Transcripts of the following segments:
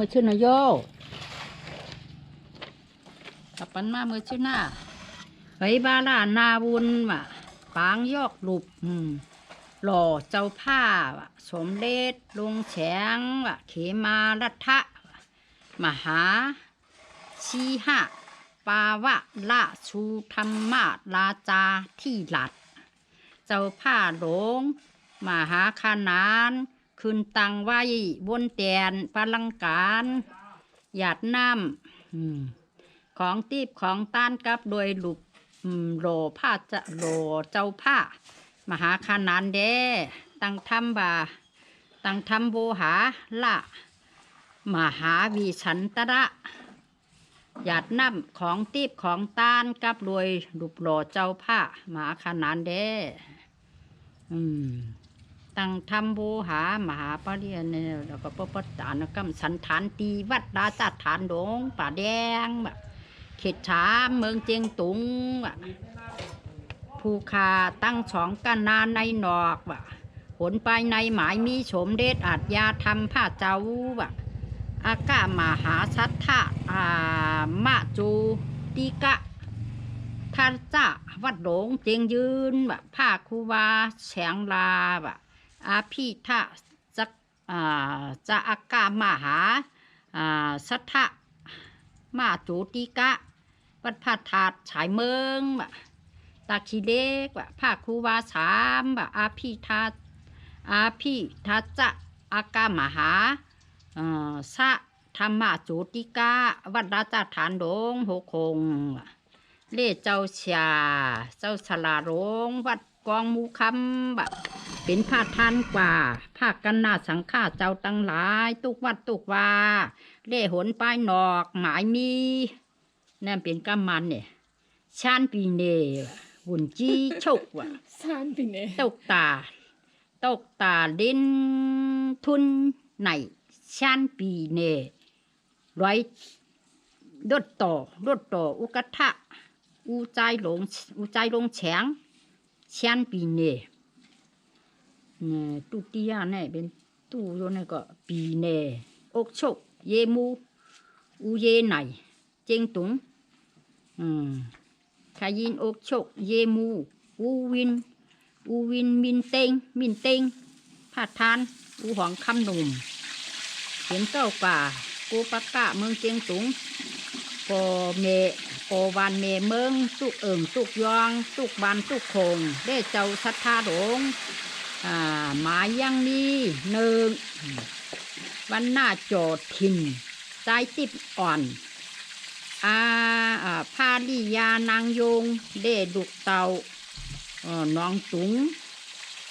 มือชื่อนะโยกับปันมามือชื่อหน้าเฮ้บาลานาบุญว่ะปางยอกหลุบอืมหล่อเจ้าผ้าว่ะสมเด็จลงแฉงว่ะเขมารัฐะมหา ชีหะปาวะละชูธรรมาลาจาที่หลัด เจ้าผ้าหลง มหาขานาน คืนตังไว้บนแตนพลังการ หยาดน้ำของตีบของต้านกับโดยหลุบโลผ้าจะโหลเจ้าผ้า มหาขานานเดตังทำบา ตังทำโวหาละมหาวีฉันตระหยาดน้ำของตีบของต้านกับรวยรูปหล่อเจ้าผ้ามหาขนานเด้อืม ตั้งทำโบหามหาปริยเนี่ยแล้วก็ปปตานกรรมสันฐานตีวัดดาจัดฐานดงป่าแดงแบบเขตฉามเมืองเจียงตุงแบบภูคาตั้งสองกันนานในหนอกแบบผลไปในหมายมีโฉมเดชอาจยาทำผ้าเจ้าแบบอากามหาชัตถะอามะจูติกะท่านจ้าวัดหลงเจียงยืนแบบผ้าคูวาแฉงลาแบบ อาพีทะจักอ่าจะอากามหาอ่าชัตถะมาจูติกะ วัดพระธาตุฉายเมืองบบตาคีเล็กบบผ้าคูวาสามบบอาพีทาอาพีทาจะอากามหาอ่อสะธรรมจุติกาวัดราชฐานดงหกคงเล่เจ้าชาเจ้าฉลารงวัดกองมูคำบะ เป็นผ้าทานกว่าผ้ากันนาสังฆาเจ้าตั้งหลาย ตุกวัดตุกวาเล่หนป้ายนอก หมายมีนั่นเป็นกำมันเนี่ยชานปีเนหุ่นจี้โชกว่ะซานปิเน่ตกตา ตกตาดินทุนในชันปีเนร้อยดดต่อดดต่ออุกทะอูใจหลงอูใจหลงแฉงชันปีเนเนี่ย ตุติยาเนี่ยเป็นตู้โยนี่ก็ปีเนอกชกเยมูอูเยไหนเจงตุงอืมขายินอกชกเยมูอูวินอูวินมินเตงมินเตงผาดทานอูหองคำหนุ่มเห็นเจ้าป่ากูปะกะเมืองเจียงตุงปอเมปอวานเมเมืองตุกเอิ่งตุกยองตุกบานตุกคงได้เจ้าสัทธาหลง อ่าหมายยังมีหนึ่งวันหน้าโจดทินใจติบอ่อนอาอ่าพาลิยานางยง เด้ดุกเตาเอ่อน้องตุง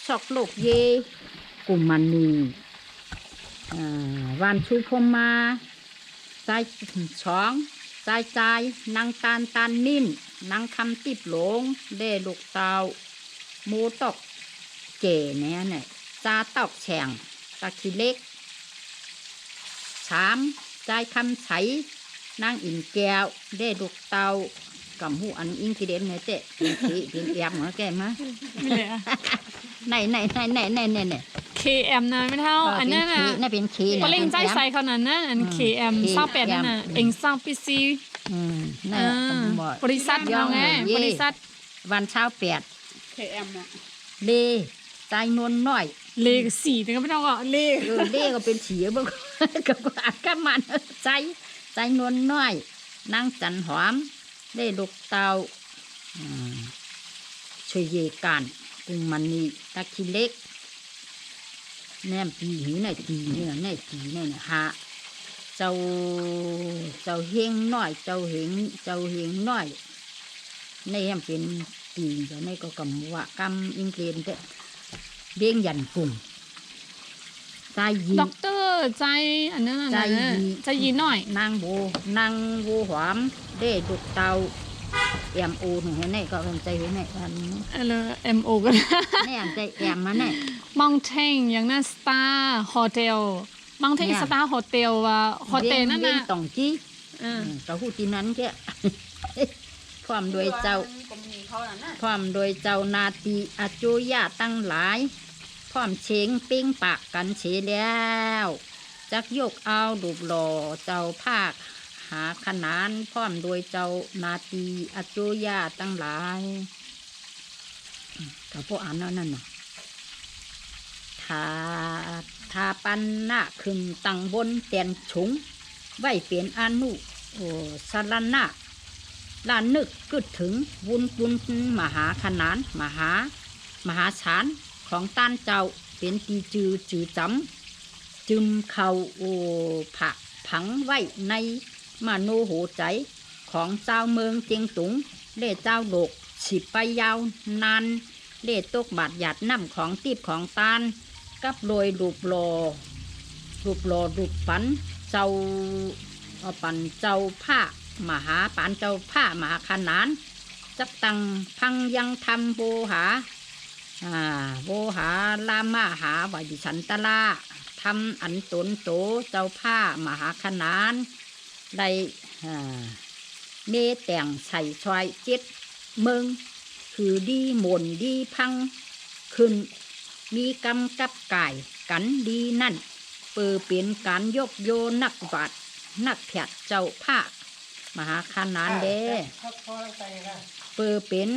ชอกโลกเย กุมมันนี่วันชูพมมาใจช้องใจใจนางตานตานนิ่นนางคำติบหลง เด้ลูกเตาหมูตก อกเจเนี่ยเนี่ยจาตอกแฉงตะคิเล็กสามใจคำใสนางอินแก้วเด้ลูกเตา cầm hũ ăn in cái đến này tệ tiếng khí tiếng em nó kèm á ไม่เลยอะ này này này này này này này KM นะไม่เท่า อันนั้นน่ะ nó bên khí ปลิงใจใส่เขานั้นนะอัน KM เศร้าแปดนั่นน่ะเองสร้างพีซี ừ อ่า này บริษัทเราไงบริษัทวันเช้าแปด KM อะเลใจนวลน้อยเลขสี่ถึงก็ไม่ต้องก็เลขเออเลก็เป็นเฉียบ่กับอากามันใจใจนวลน้อยนางจันหอม ได้ลูกเตาอืมช่วยเยกันกุงมันนี่ตะคิเล็ก แนมปีนี้ในปีเนี่ยในปีเนี่ยนะฮะเจ้าเจ้าเฮงน้อย เจ้าเฮงเจ้าเฮงน้อยในแฮมเป็นปีเดี๋ยวในก็กำว่ากำอิงเกรนเตะ เบี้ยงยันกุ่งใจยีด็อกเตอร์ใจอันนั้นน่ะใจนะยีใจยีหน่อย นางโบนางโบหอมเด้ดุกเตาแอมโอหนึ่งในก็เป็นใจเห็นในอันนี้เออ MO กันในอันใจแอมมาในมองเทงอย่างนั้นสตาร์โฮเทลมองเทงเนี่ยสตาร์โฮเทลว่าโฮเทลนั่นเบี้ยน่ะงต่องจี้เออก็หูที่นั้นแค่พร้อมโดยเจ้าก็มีเขาน่ะนะพร้อมโดยเจ้านาตีอาจุยาตั้งหลายพ ร้อมเชงปิ้งปากกันเฉแล้ว จักยกเอาดูปหล่อเจ้าภาค หาขนานพร้อมโดยเจ้านาตีอจุยาตั้งหลายอืมกับพวกอ่านแล้วนั่นน่ะทาทาปันหน้าขึ้นตั้งบนเตียนฉุง ไว้เปลี่ยนอนุโอสารณะลานนึกกึดถึงวุนวุนมหาขนาน มหามหาศาล ของต้านเจ้าเป็นตีจือจือจำจึมเขาโอผักผังไว้ในมโนโหใจ ของเจ้าเมืองเจียงตุงเล่เจ้าโลกฉิบไปยาวนานเล่ตกบาดหยาดน้ำของตีบของตาลกับโรยรูปโลอรูปโลอรูปปันเจ้าเอาปันเจ้าผ้ามหาปานเจ้าผ้ามหาขนานจักตังพังยังทำโบหา อ่าโวหาลามาหาวายิฉันตลาทำอันตนโตเจ้าผ้ามหาขนานได้อ่าเมแต่งใส่ชอยเจ็ดเมืองคือดีหมนดีพังขึ้น มีกำกับกายกันดีนั่น เปิดเป็นการยกโยนักบาดนักแผดเจ้าผ้ามหาขนานเด้เปิดเป็น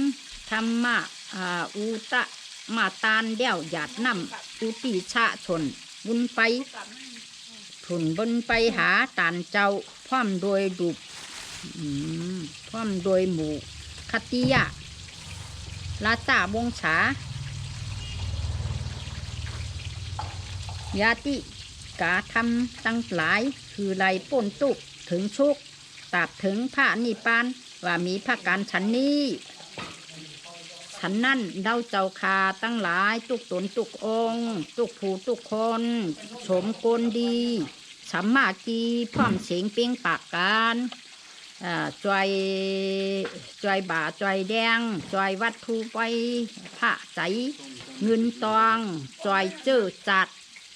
ธรรมะอ่าอุตะ มาตานเดี่ยวหยาดน้ำอุติชาชน บุญไปผุนบนไปหาตานเจ้าพร้อมโดยดุบพร้อมโดยหมู่คติยะลาจ่าวงศายาติกาทำตั้งหลาย คือไรป่นตุกถึงชุกตราบถึงพระนิพพาน ว่ามีพระการฉันนี้ ฉันนั่นเดาเจ้าคาตั้งหลายตุกตนตุกองตุกผู้ตุกคนสมกลดีสัมมากีพร้อมเสียงเปียงปากการจอยจอยบ่าจอยแดงจอยวัตถุไปพระใจเงินตองจอยเจอจัด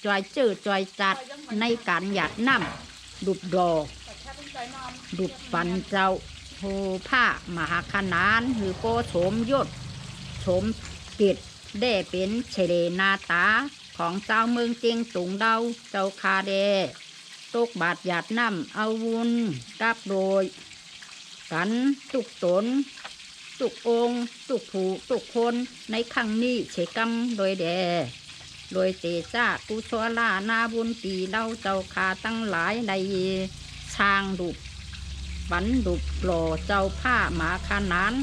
จอยเจอจอยจัดในการหยาดน้ำดุบดอกดุดปันเจ้าโหผ้ามหาขนาน หือโปโฉมยศ โฉมกิจได้เป็นเฉลนาตาของเจ้าเมืองเจียงตุงเดาเจ้าคาเดตกบาดหยาดน้ำเอาวุนกับโดย กันตุกตนตุกองตุกผูตุกคนในครั้งนี้เฉกำโดยแดโดยเตจ้ากุศลานาบุญตีเล่าเจ้าคาตั้งหลายในช้างดุบฝันดุบหล่อเจ้าผ้าหมาขนาน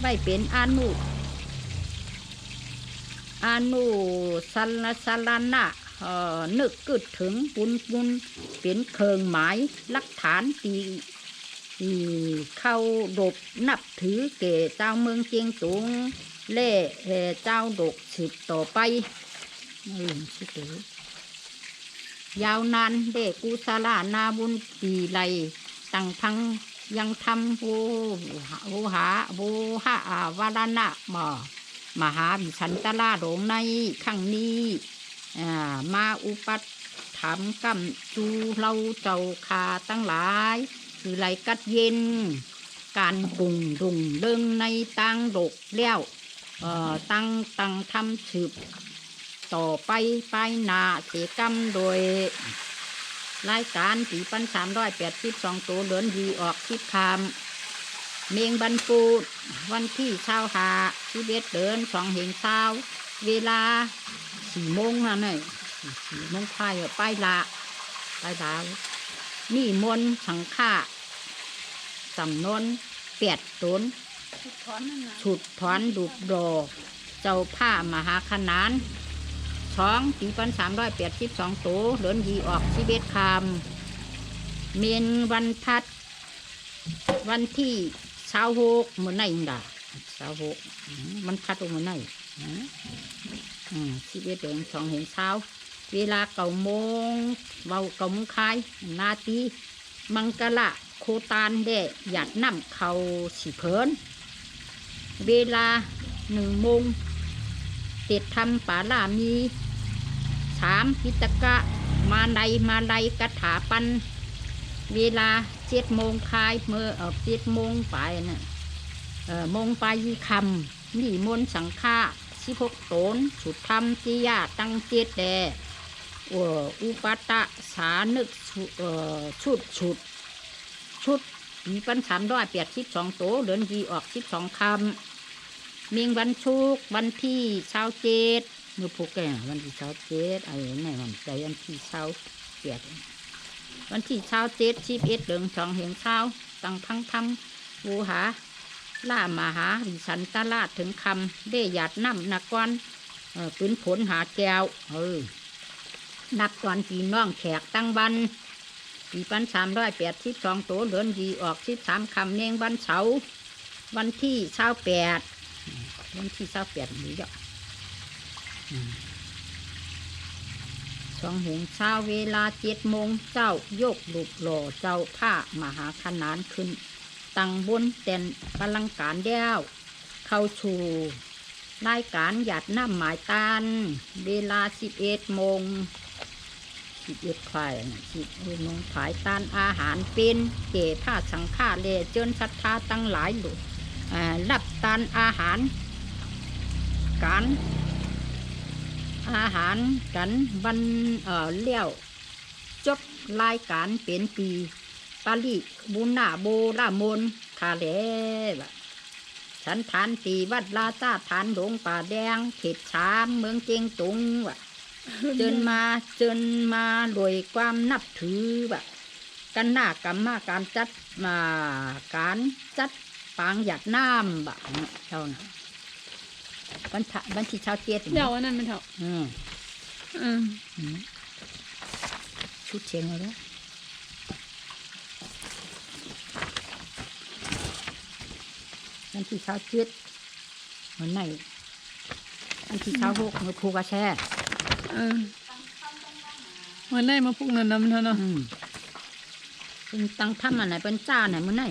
ไว้เป็นอานุ อนุสัลสัลนะเอ่อนึกกึดถึงปุนปุนเป็นเคิงหมายลักฐานตีเข้าดบนับถือเก่เจ้าเมืองเจียงตุงเล่เจ้าดกสืบต่อไปอืมสิเตยาวนานเด็กกุศลานาบุญปีไลตั้งพังยังทำโวหาโวหาโวหาอาวาลนะมอ มหาวิชันตลาโรงในครั้งนี้มาอุปัตถามกำจูเราเจ้าคาตั้งหลาย คือไหลกัดเย็น การปรุงดุงเดิงในตังดกแล้วตั้งตั้งทำสืบต่อไปไปนาเสกรรมโดย รายการปีปันสามร้อยแปดสิบสองตัวเหลือนดีออกทิพคามเมียงบันปูวันที่เช้าหา ชีเบสเดินสองเหงเช้า เวลาสี่โมงนะเนี่ยสี่โมงพาไปละไปละนี่มนต์สังฆาสำนนแปดตนถอนนั่นฉุดถอนดุบดอกเจ้าผ้ามหาขนานสองปีพันสามร้อยแปดสิบสองตัวเดินยีออกชีเบตคามเมนวันพัด วันที่เช้าหกเมื่อไหร่ด่า เช้าหกมมันพัดออกมื่อไหร่อืมชีเบตเดินสองเห็นเช้า เวลาเก้าโมงเบาเก้าโมงคาย นาทีมังกะละโคตานเดะหยัดน้ำเขาสีเพินเวลาหนึ่งโมงเต็ดทำป่าลามีสามพิตกะ มาในมาในกระถาปัน เวลาเจ็ดโมงคายเมื่อเออเจ็ดโมงไปน่ะ มงไปยีคำนี่มนสังฆาสิบหกตนสุดธรรมจิยาตั้งเจ็ดแดเอ่ออุปตะสานึกชุดชุดชุดมีปันสามร้อยแปดสิบสองโตเดือนดีออกสิบสองคำมีวันชุกวันที่เช้าเจ็ดมือผูกแก่วันที่เช้าเจ็ดไอ้ไหนมันใจวันที่เช้าเจ็ดวันที่เช้าเจ็ดสิบเอ็ดเดือนสองเหงเช้าตั้งพังทำบูหา ล่ามาหาดิสันตลาดถึงคำได้หยาดน้ำนักกวนเอ่อปืนผลหาแก้วเออนับตอนปีน้องแขกตั้งบันปีปันสามร้อยแปดสิบสองตัวเดือนดีออกสิบสามคำเนงวันเสาร์วันที่เช้าแปดวันที่เช้าแปดนี้เด้ออืมสองเหงเช้าเวลาเจ็ดโมงเจ้ายกลูกหล่อเจ้าผ้ามหาขนานขึ้น ตั้งบนเต็นกำลังการเดียว เข้าชูรายการหยัดน้ำหมายตานเวลาสิบเอ็ดโมงสิบเอ็ดควายสิบเอ็ดโมงขายตานอาหารเป็นเก๋ผ้าสังฆาเลเจิญศรัทธาตั้งหลายหลุดรับตานอาหาร การอาหารกันวันเออเลี้ยวจบรายการเป็นปี ปาลิบุญนาโบรามนคาเลบะฉันฐานตีวัดลาซาฐานหลวงป่าแดง เขตชามเมืองเจียงตุงวะเจินมาเจินมาโดวยความนับถือแบบกันหน้ากรรมาการจัดมาการจัดปางหยัดน้ำแบบเท่านั้นบันทะบันที่เช้าเจ็ดเดี๋ยวอันนั้นมันเถอะอืมอืมอืมชุดเชียงเลย วันที่เช้าเจ็ดเหมือนไหนวันที่เช้าหกมือครูกระแช่เออวันไหนมาพุกนั่นนะมันเถอะเนาะอืมเป็นตังทำอันไหนเป็นจ้าไหนมือไหน